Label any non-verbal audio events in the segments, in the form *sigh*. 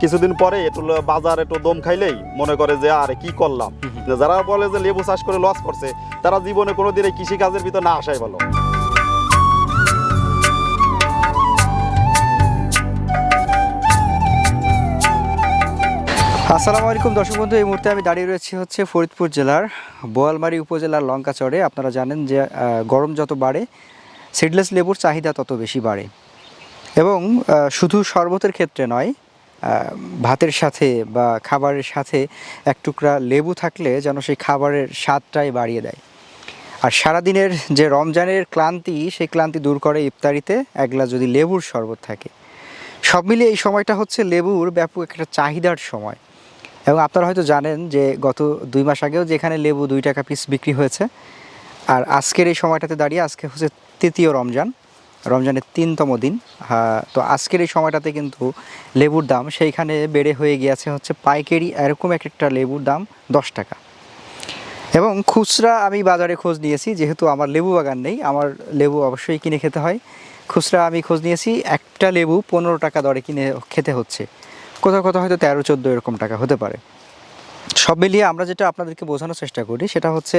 কিছুদিন পরে একটু বাজার একটু দম খাইলেই মনে করে যে আরে কি করলাম? যারা বলে যে লেবু চাষ করে লস করছে তারা জীবনে কোনোদিন এই কৃষি কাজের ভিতর না আসাই ভালো। আসসালামু আলাইকুম দর্শক বন্ধু এই মুহূর্তে আমি দাঁড়িয়ে রয়েছি হচ্ছে ফরিদপুর জেলার বোয়ালমারী উপজেলার লঙ্কাচরে। আপনারা জানেন যে গরম যত বাড়ে সিডলেস লেবুর চাহিদা তত বেশি বাড়ে। এবং শুধু শরবতের ক্ষেত্রে নয় ভাতের সাথে বা খাবারের সাথে এক টুকরা লেবু থাকলে যেন সেই খাবারের স্বাদটাই বাড়িয়ে দেয়। আর সারাদিনের যে রমজানের ক্লান্তি, সেই ক্লান্তি দূর করে ইফতারিতে এক গ্লাস যদি লেবুর শরবত থাকে। সব মিলিয়ে এই সময়টা হচ্ছে লেবুর ব্যাপক একটা চাহিদার সময়। এবং আপনারা হয়তো জানেন যে গত দুই মাস আগেও যেখানে লেবু দুই টাকা পিস বিক্রি হয়েছে, আর আজকের এই সময়টাতে দাঁড়িয়ে আজকে হচ্ছে তৃতীয় রমজান। রমজানের তিনতম দিন। তো আজকের এই সময়টাতে কিন্তু লেবুর দাম সেইখানে বেড়ে হয়ে গিয়েছে হচ্ছে পাইকারি এরকম এক একটা লেবুর দাম দশ টাকা। এবং খুচরা আমি বাজারে খোঁজ নিয়েছি, যেহেতু আমার লেবু বাগান নেই, আমার লেবু অবশ্যই কিনে খেতে হয়। খুচরা আমি খোঁজ নিয়েছি, একটা লেবু পনেরো টাকা দরে কিনে খেতে হচ্ছে। কোথাও কোথাও হয়তো তেরো, চোদ্দ এরকম টাকা হতে পারে। সব মিলিয়ে আমরা যেটা আপনাদেরকে বোঝানোর চেষ্টা করি, সেটা হচ্ছে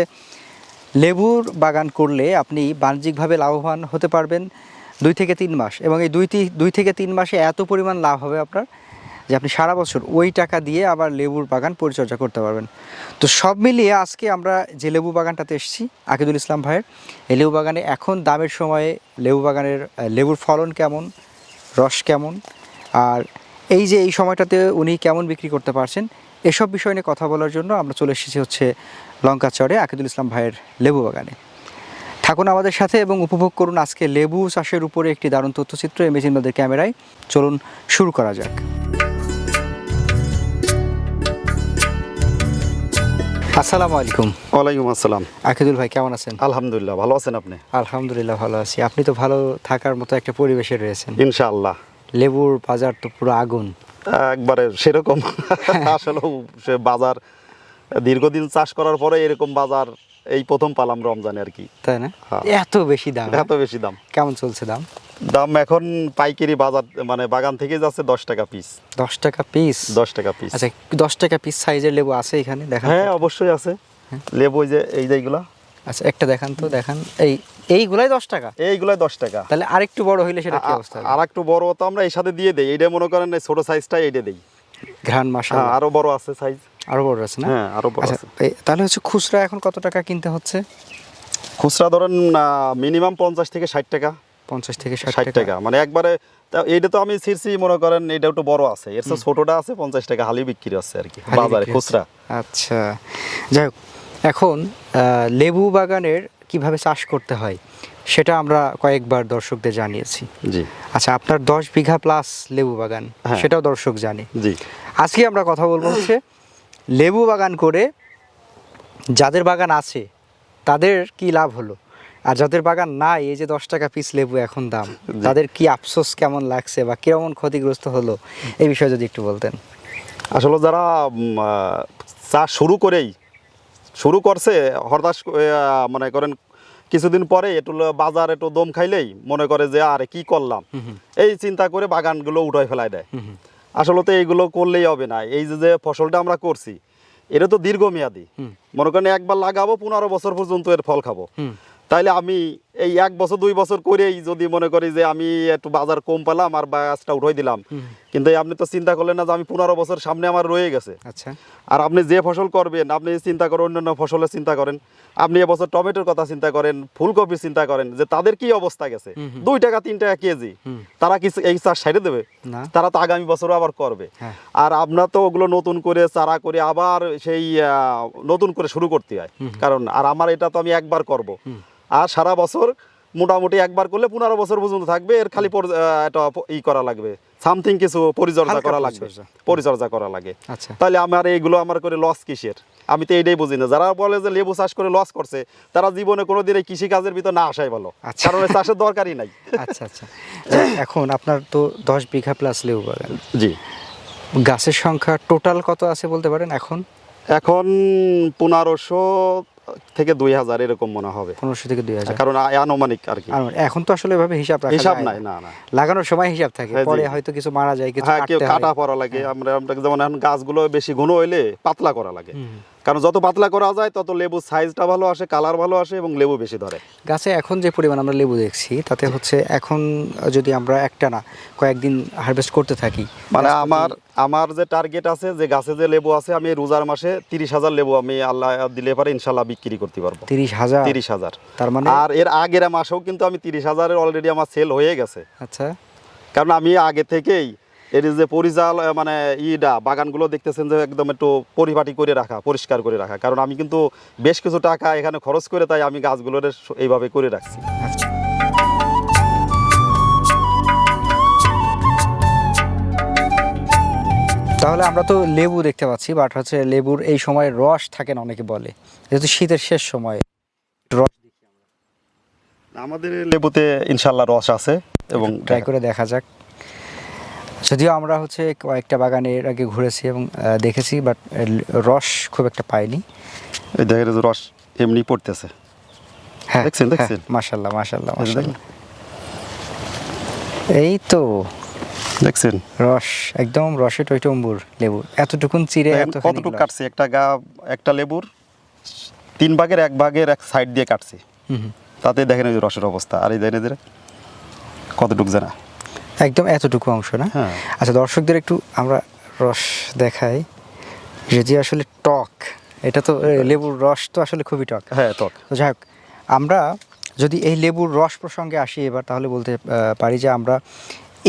লেবুর বাগান করলে আপনি বাণিজ্যিকভাবে লাভবান হতে পারবেন। দুই থেকে তিন মাস এবং এই দুই দুই থেকে তিন মাসে এত পরিমাণ লাভ হবে আপনার যে আপনি সারা বছর ওই টাকা দিয়ে আবার লেবুর বাগান পরিচর্যা করতে পারবেন। তো সব মিলিয়ে আজকে আমরা যে লেবু বাগানটাতে এসেছি, আকিদুল ইসলাম ভাইয়ের, এই লেবু বাগানে এখন দামের সময়ে লেবু বাগানের লেবুর ফলন কেমন, রস কেমন, আর এই যে এই সময়টাতে উনি কেমন বিক্রি করতে পারছেন, এসব বিষয় নিয়ে কথা বলার জন্য আমরা চলে এসেছি হচ্ছে লঙ্কা চরে আকিদুল ইসলাম ভাইয়ের লেবু বাগানে। থাকুন আমাদের সাথে এবং উপভোগ করুন আজকে লেবু চাষের উপরে একটি দারুণ তথ্যচিত্র এমেজিন নদের ক্যামেরায়। চলুন শুরু করা যাক। আসসালামু আলাইকুম। ওয়ালাইকুম আসসালাম। আকিদুল ভাই কেমন আছেন? আলহামদুলিল্লাহ ভালো আছেন আপনি? আলহামদুলিল্লাহ ভালো আছি। আপনি তো ভালো থাকার মতো একটা পরিবেশে রয়েছেন। ইনশাআল্লাহ। লেবুর বাজার তো পুরো আগুন। একবারে সেরকম। *laughs* আসলে সে বাজার দীর্ঘদিন চাষ করার পরে এরকম বাজার এই প্রথম পালাম রমজানে আর কি। তাই না? হ্যাঁ। এত বেশি দাম। এত বেশি দাম। কেমন চলছে দাম? দাম এখন পাইকারি বাজার মানে বাগান থেকে যাচ্ছে দশ টাকা পিস দশ টাকা পিস দশ টাকা পিস আচ্ছা দশ টাকা পিস সাইজের লেবু আছে এখানে? দেখান তো। হ্যাঁ অবশ্যই আছে। লেবু ওই যে এই যেগুলা আচ্ছা একটা দেখান তো দেখান। এই এইগুলাই দশ টাকা? এইগুলাই দশ টাকা। তাহলে আরেকটু বড় হইলে সেটা কি অবস্থা? আর একটু বড় তো আমরা এই সাথে দিয়ে দেই। এইটা মনে করেন ছোট সাইজটা এইটা দেই। ঘ্রাণ মাসা হ্যাঁ আরও বড় আছে সাইজ আরও বড় আছে না? হ্যাঁ আরও বড় আচ্ছা আছে। তাহলে হচ্ছে খুচরা এখন কত টাকা কিনতে হচ্ছে? খুচরা ধরেন মিনিমাম পঞ্চাশ থেকে ষাট টাকা। পঞ্চাশ থেকে ষাট টাকা। মানে একবারে এইটা তো আমি ছিঁড়ছি মনে করেন এটা একটু বড় আছে। এর ছোটটা আছে পঞ্চাশ টাকা হালি বিক্রি আছে আর কি বাজারে খুচরা। আচ্ছা যাই হোক এখন লেবু বাগানের কীভাবে চাষ করতে হয় সেটা আমরা কয়েকবার দর্শকদের জানিয়েছি। জি। আচ্ছা আপনার দশ বিঘা প্লাস লেবু বাগান হ্যাঁ। সেটাও দর্শক জানে। জি। আজকে আমরা কথা বলব হচ্ছে লেবু বাগান করে যাদের বাগান আছে তাদের কি লাভ হলো? আর যাদের বাগান নাই এই যে দশ টাকা পিস লেবু এখন দাম। তাদের কি আফসোস কেমন লাগছে বা কেমন ক্ষতিগ্রস্ত হলো? এই বিষয়ে যদি একটু বলতেন। আসলে যারা চাষ শুরু করেই শুরু করছে হরদাস মনে করেন কিছুদিন পরে একটু বাজার একটু দম খাইলেই মনে করে যে আরে কি করলাম? এই চিন্তা করে বাগানগুলো উঠাই ফেলাই দেয়। আসলে তো এইগুলো করলেই হবে না। এই যে যে ফসলটা আমরা করছি এটা তো দীর্ঘমেয়াদী। মনে করেন একবার লাগাবো পনেরো বছর পর্যন্ত এর ফল খাব। তাইলে আমি এই এক বছর দুই বছর করেই যদি মনে করি যে আমি একটু বাজার কম পেলাম আর গাছটা উঠাই দিলাম। কিন্তু আপনি তো চিন্তা করলেন না যে আমি পনেরো বছর সামনে আমার রয়ে গেছে। আচ্ছা। আর আপনি যে ফসল করবেন আপনি চিন্তা করেন অন্যান্য ফসলের চিন্তা করেন। আপনি এবছর টমেটোর কথা চিন্তা করেন ফুলকপির চিন্তা করেন যে তাদের কি অবস্থা গেছে? দুই টাকা তিন টাকা কেজি। তারা কি এই চাষ সাইডে দেবে? তারা তো আগামী বছরও আবার করবে। হ্যাঁ। আর আপনার তো ওগুলো নতুন করে চারা করে আবার সেই নতুন করে শুরু করতে হয় কারণ আর আমার এটা তো আমি একবার করব। আর সারা বছর মোটামুটি একবার করলে পনেরো বছর পর্যন্ত থাকবে। এর খালি একটা ই করা লাগবে। সামথিং কিছু পরিচর্যা করা লাগবে। পরিচর্যা। করা লাগে। আচ্ছা। তাহলে আমার এইগুলো আমার করে লস কিসের? আমি তো এইটাই বুঝি না। যারা বলে যে লেবু চাষ করে লস করছে তারা জীবনে কোনোদিন এই কৃষি কাজের ভিতর না আসাই ভালো। আচ্ছা। কারণ চাষের দরকারই নাই। আচ্ছা আচ্ছা। এখন আপনার তো দশ বিঘা প্লাস লেবু বাগান। জি। গাছের সংখ্যা টোটাল কত আছে বলতে পারেন এখন? এখন পনেরোশো থেকে দুই হাজার এরকম মনে হবে। পনেরোশো থেকে দুই হাজার। কারণ আনুমানিক আর কি। এখন তো আসলে এভাবে হিসাব রাখা হিসাব নাই না। না লাগানোর সময় হিসাব থাকে। হ্যাঁ, পরে হয়তো কিছু মারা যায় কিছু হ্যাঁ কাটা পড়া লাগে। আমরা আমরা যেমন এখন গাছগুলো বেশি ঘন হইলে পাতলা করা লাগে। কারণ যত পাতলা করা যায় তত লেবু সাইজটা ভালো আসে কালার ভালো আসে এবং লেবু বেশি ধরে। গাছে এখন যে পরিমাণ আমরা লেবু দেখছি তাতে হচ্ছে এখন যদি আমরা একটা না কয়েকদিন হারভেস্ট করতে থাকি মানে আমার আমার যে টার্গেট আছে যে গাছে যে লেবু আছে আমি রোজার মাসে তিরিশ হাজার লেবু আমি আল্লাহ দিলে পারে ইনশাল্লাহ বিক্রি করতে পারব। তিরিশ হাজার? তিরিশ হাজার। তার মানে আর এর আগের মাসেও কিন্তু আমি তিরিশ হাজারের অলরেডি আমার সেল হয়ে গেছে। আচ্ছা। কারণ আমি আগে থেকেই এর যে পরিচাল মানে ইডা বাগানগুলো দেখতেছেন যে একদম একটু পরিপাটি করে রাখা পরিষ্কার করে রাখা। কারণ আমি কিন্তু বেশ কিছু টাকা এখানে খরচ করে তাই আমি গাছগুলোর এইভাবে করে রাখছি। তাহলে আমরা তো লেবু দেখতে পাচ্ছি বাট হচ্ছে লেবুর এই সময় রস থাকে না অনেকে বলে। যেহেতু শীতের শেষ সময় রস আমাদের লেবুতে ইনশাল্লাহ রস আছে এবং ট্রাই করে দেখা যাক। যদিও আমরা হচ্ছে কয়েকটা বাগানে এর আগে ঘুরেছি এবং দেখেছি বাট রস খুব একটা পাইনি। যে রস এমনি পড়তেছে। হ্যাঁ দেখছেন, দেখছেন? মাশাল্লাহ মাশাল্লাহ এই তো। দেখছেন? রস একদম রসে টইটম্বুর লেবু। এতটুকুন দেখেন কতটুকু কাটছে একটা গা একটা লেবুর তিন ভাগের এক ভাগের এক সাইড দিয়ে কাটছি। তাতে দেখেন রসের অবস্থা। আর এই দেখেন কতটুকু জানা? একদম এতটুকু অংশ না। হ্যাঁ। আচ্ছা দর্শকদের একটু আমরা রস দেখাই। যে যে আসলে টক এটা তো লেবুর রস তো আসলে খুবই টক। হ্যাঁ টক। যাই হোক আমরা যদি এই লেবুর রস প্রসঙ্গে আসি এবার তাহলে বলতে পারি যে আমরা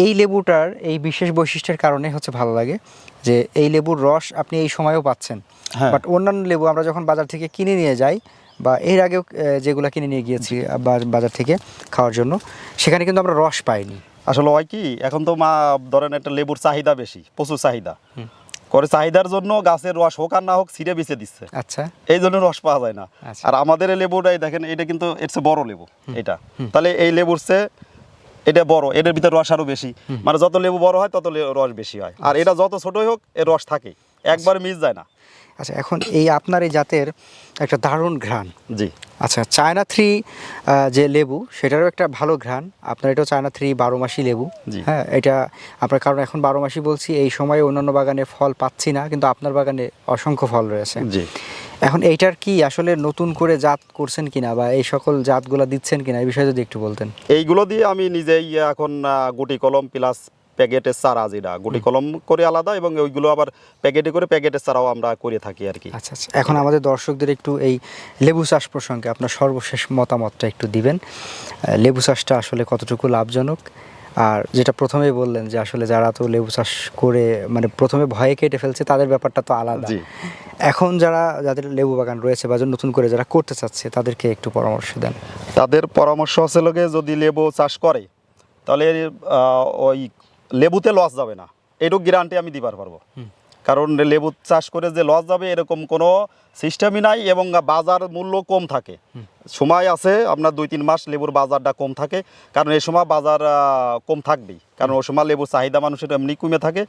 এই লেবুটার এই বিশেষ বৈশিষ্ট্যের কারণে হচ্ছে ভালো লাগে যে এই লেবুর রস আপনি এই সময়েও পাচ্ছেন। হ্যাঁ। বাট অন্যান্য লেবু আমরা যখন বাজার থেকে কিনে নিয়ে যাই বা এর আগেও যেগুলো কিনে নিয়ে গিয়েছি বাজার থেকে খাওয়ার জন্য সেখানে কিন্তু আমরা রস পাইনি। আসলে হয় কি এখন তো মা ধরেন একটা লেবুর চাহিদা বেশি প্রচুর চাহিদা। করে চাহিদার জন্য গাছের রস হোক আর না হোক ছিঁড়ে বেঁচে দিচ্ছে। আচ্ছা। এই জন্য রস পাওয়া যায় না। আচ্ছা। আর আমাদের এই লেবুটাই দেখেন এটা কিন্তু এর চেয়ে বড় লেবু এটা। তাহলে এই লেবুর চেয়ে এটা বড় এটার ভিতরে রস আরও বেশি। মানে যত লেবু বড় হয় তত রস বেশি হয়। আর এটা যত ছোটই হোক এর রস থাকে। একবার মিস যায় না। আচ্ছা এখন এই আপনার এই জাতের একটা দারুণ ঘ্রাণ। জি। আচ্ছা চায়না থ্রি যে লেবু সেটারও একটা ভালো ঘ্রাণ। আপনার এটাও চায়না থ্রি বারো মাসি লেবু। হ্যাঁ এটা আপনার কারণ এখন বারো মাসি বলছি এই সময়ে অন্যান্য বাগানে ফল পাচ্ছি না কিন্তু আপনার বাগানে অসংখ্য ফল রয়েছে। জি। এখন এইটার কি আসলে নতুন করে জাত করছেন কিনা বা এই সকল জাতগুলো দিচ্ছেন কিনা এই বিষয়ে যদি একটু বলতেন। এইগুলো দিয়ে আমি নিজেই এখন গুটি কলম প্লাস প্যাকেটের চারা যেটা গুটি কলম করে আলাদা এবং ওইগুলো আবার প্যাকেটে করে প্যাকেটের চারাও আমরা করে থাকি আর কি। আচ্ছা আচ্ছা। এখন আমাদের দর্শকদের একটু এই লেবু চাষ প্রসঙ্গে আপনার সর্বশেষ মতামতটা একটু দিবেন। লেবু চাষটা আসলে কতটুকু লাভজনক? আর যেটা প্রথমেই বললেন যে আসলে যারা তো লেবু চাষ করে মানে প্রথমে ভয়ে কেটে ফেলছে তাদের ব্যাপারটা তো আলাদা। এখন যারা যাদের লেবু বাগান রয়েছে বা নতুন করে যারা করতে চাচ্ছে তাদেরকে একটু পরামর্শ দেন। তাদের পরামর্শ হচ্ছে লোকে যদি লেবু চাষ করে তাহলে ওই লেবুতে লস যাবে না। এটুকু গ্যারান্টি আমি দিবার পারব। কারণ লেবু চাষ করে যে লস যাবে এরকম কোনো সিস্টেমই নাই এবং বাজার মূল্য কম থাকে। সময় আছে, আপনার দুই, তিন মাস লেবুর বাজারটা কম থাকে। কারণ এই সময় বাজার কম থাকবেই। কারণ ওই সময় লেবুর চাহিদা মানুষের এমনি কমে থাকে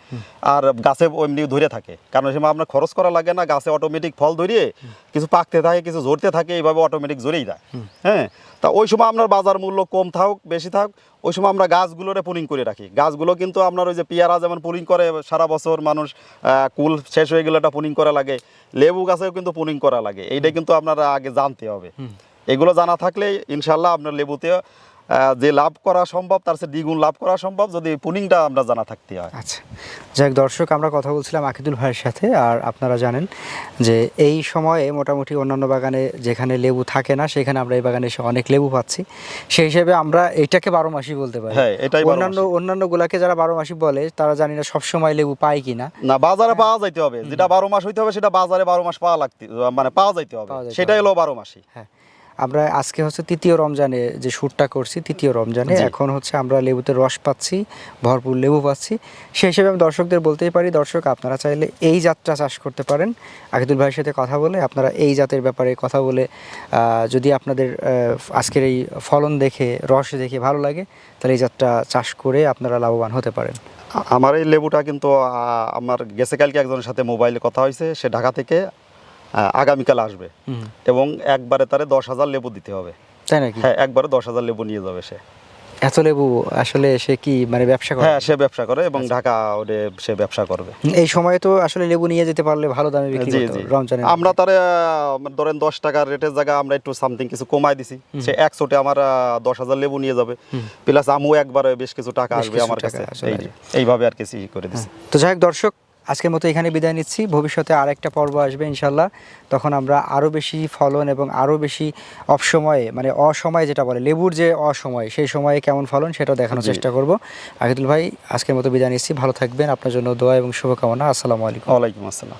আর গাছে এমনি ধরে থাকে। কারণ ওই সময় আপনার খরচ করা লাগে না, গাছে অটোমেটিক ফল ধরিয়ে কিছু পাকতে থাকে, কিছু ঝরতে থাকে, এইভাবে অটোমেটিক ঝরেই যায়। হ্যাঁ? তা ওই সময় আপনার বাজার মূল্য কম থাকুক বেশি থাক, ওই সময় আমরা গাছগুলোরে পুলিং করে রাখি। গাছগুলো কিন্তু আপনার ওই যে পেয়ারা যেমন পুলিং করে, সারা বছর মানুষ কুল শেষ হয়ে গেলে এটা পুলিং করা লাগে। লেবু গাছেও কিন্তু পুলিং করা লাগে। এইটা কিন্তু আপনারা আগে জানতে হবে। এগুলো জানা থাকলে ইনশাল্লাহ আপনার লেবুতে যে লাভ করা সম্ভব তার চেয়ে দ্বিগুণ লাভ করা সম্ভব যদি পুনিংটা আমরা জানা থাকতে হয়। আচ্ছা। যাই হোক দর্শক আমরা কথা বলছিলাম আকিদুল ভাইয়ের সাথে আর আপনারা জানেন যে এই সময়ে মোটামুটি অন্যান্য বাগানে যেখানে লেবু থাকে না সেখানে আমরা এই বাগানে এসে অনেক লেবু পাচ্ছি। সেই হিসেবে আমরা এটাকে বারো মাসি বলতে পারি। হ্যাঁ, এটাই অন্যান্য অন্যান্য গুলাকে যারা বারো মাসি বলে তারা জানি না সবসময় লেবু পায় কিনা। না না বাজারে পাওয়া যাইতে হবে। যেটা বারো মাস হইতে হবে সেটা বাজারে বারো মাস পাওয়া লাগতে মানে পাওয়া যাইতে হবে। সেটাই হলো বারো মাসি হ্যাঁ। আমরা আজকে হচ্ছে তৃতীয় রমজানে যে শ্যুটটা করছি তৃতীয় রমজানে এখন হচ্ছে আমরা লেবুতে রস পাচ্ছি ভরপুর লেবু পাচ্ছি। সেই হিসেবে আমি দর্শকদের বলতেই পারি দর্শক আপনারা চাইলে এই জাতটা চাষ করতে পারেন। আকিদুল ভাইয়ের সাথে কথা বলে আপনারা এই জাতের ব্যাপারে কথা বলে যদি আপনাদের আজকের এই ফলন দেখে রস দেখে ভালো লাগে তাহলে এই জাতটা চাষ করে আপনারা লাভবান হতে পারেন। আমার এই লেবুটা কিন্তু আমার গেছে কালকে একজনের সাথে মোবাইলে কথা হয়েছে সে ঢাকা থেকে আগামীকাল আসবে। এবং একবারে তারে দশ হাজার লেবু দিতে হবে। তাই নাকি? হ্যাঁ একবারে দশ হাজার লেবু নিয়ে যাবে সে। এত লেবু আসলে সে কি মানে ব্যবসা করে? হ্যাঁ সে ব্যবসা করে এবং ঢাকা ওরে সে ব্যবসা করবে। এই সময়ে তো আসলে লেবু নিয়ে যেতে পারলে ভালো দামে বিক্রি করতে রমজানের আমরা তারে ধরেন দশ টাকার রেটের জায়গা আমরা একটু সামথিং কিছু কমাই দিছি সে একশোটে আমার আহ, দশ হাজার লেবু নিয়ে যাবে। প্লাস আমু একবারে বেশ কিছু টাকা আসবে আমার কাছে। এইভাবে আর কিছু করে দিছি। তো যাই হোক দর্শক আজকের মতো এখানে বিদায় নিচ্ছি। ভবিষ্যতে আর একটা পর্ব আসবে ইনশাল্লাহ তখন আমরা আরও বেশি ফলন এবং আরও বেশি অসময়ে মানে অসময়ে যেটা বলে লেবুর যে অসময় সেই সময়ে কেমন ফলন সেটা দেখানোর চেষ্টা করব। আকিদুল ভাই আজকের মতো বিদায় নিচ্ছি। ভালো থাকবেন। আপনার জন্য দোয়া এবং শুভকামনা। আসসালামু আলাইকুম। ওয়ালাইকুম আসসালাম।